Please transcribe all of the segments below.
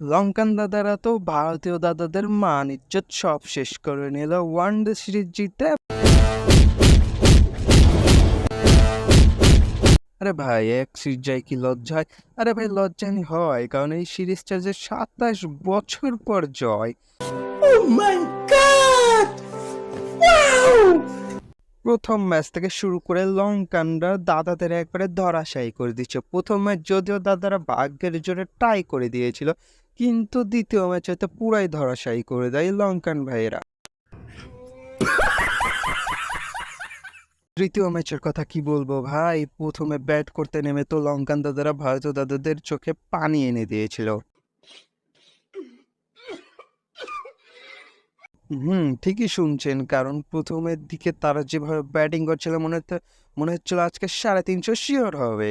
লঙ্কান দাদারা তো ভারতীয় দাদাদের মান ইজ্জত সব শেষ করে নিল ওয়ান ডে সিরিজ জিতে। আরে ভাই এক সিরিজ যায় কি লজ্জায়? আরে ভাই লজ্জানি হয় কারণ এই সিরিজটা যে সাতাশ বছর পর জয়। প্রথম ম্যাচ থেকে শুরু করে লঙ্কানরা দাদাদের একবারে ধরাশায়ী করে দিচ্ছে। প্রথম ম্যাচ যদিও দাদারা ভাগ্যের জোরে টাই করে দিয়েছিল কিন্তু দ্বিতীয় ম্যাচে তো পুরাই ধরাশায়ী করে দেয় লঙ্কান ভাইয়েরা। তৃতীয় ম্যাচের কথা কি বলব ভাই? প্রথমে ব্যাট করতে নেমে তো লঙ্কান দাদারা ভারতীয় দাদাদের চোখে পানি এনে দিয়েছিল। হুম, ঠিকই শুনছেন, কারণ প্রথমের দিকে তারা যেভাবে ব্যাটিং করছিল মনে হচ্ছে, মনে হচ্ছিল আজকে সাড়ে তিনশো শিওর হবে।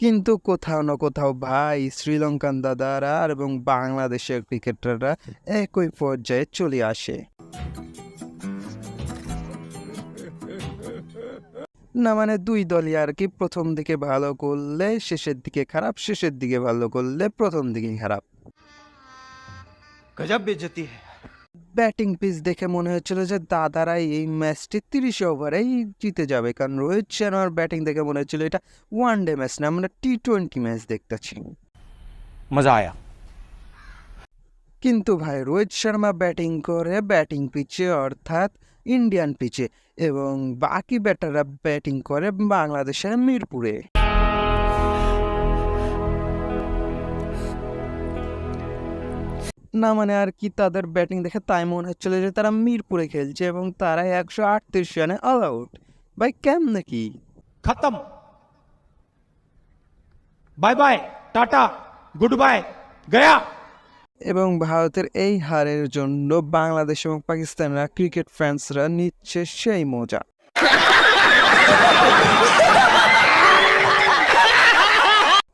কিন্তু কোথাও না কোথাও ভাই, শ্রীলঙ্কান দাদারা এবং বাংলাদেশের ক্রিকেটাররা একই পর্যায়ে চলে আসে। না মানে দুই দলই আর কি প্রথম দিকে ভালো করলে শেষের দিকে খারাপ, শেষের দিকে ভালো করলে প্রথম দিকে খারাপ। গজব বেজতি হ্যাঁ ব্যাটিং পিচ দেখে মনে হচ্ছিল যে দাদারাই এই ম্যাচটি তিরিশ ওভারেই জিতে যাবে কারণ রোহিত শর্মার ব্যাটিং দেখে মনে হচ্ছিল এটা ওয়ান ডে ম্যাচ না আমরা টি টোয়েন্টি ম্যাচ দেখতেছি। মজা আয়া। কিন্তু ভাই রোহিত শর্মা ব্যাটিং করে ব্যাটিং পিচে অর্থাৎ ইন্ডিয়ান পিচে এবং বাকি ব্যাটাররা ব্যাটিং করে বাংলাদেশের মিরপুরে। না মানে আর কি তাদের ব্যাটিং দেখে তাই মনে হচ্ছিল যে তারা মিরপুরে খেলছে এবং তারা একশো আটত্রিশ রানে অল আউট ভাই কেম নাকি খতম। Bye bye tata good bye Gaya. এবং ভারতের এই হারের জন্য বাংলাদেশ এবং পাকিস্তানরা ক্রিকেট ফ্যান্সরা নিচ্ছে সেই মজা।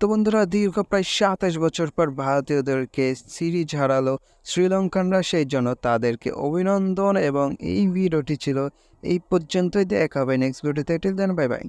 তো বন্ধুরা, দীর্ঘ প্রায় সাতাশ বছর পর ভারতীয়দেরকে সিরিজ হারালো শ্রীলঙ্কানরা। সেই জন্য তাদেরকে অভিনন্দন এবং এই ভিডিওটি ছিল এই পর্যন্তই। দেখা হবে নেক্সট ভিডিওতে টিল দেন বাই বাই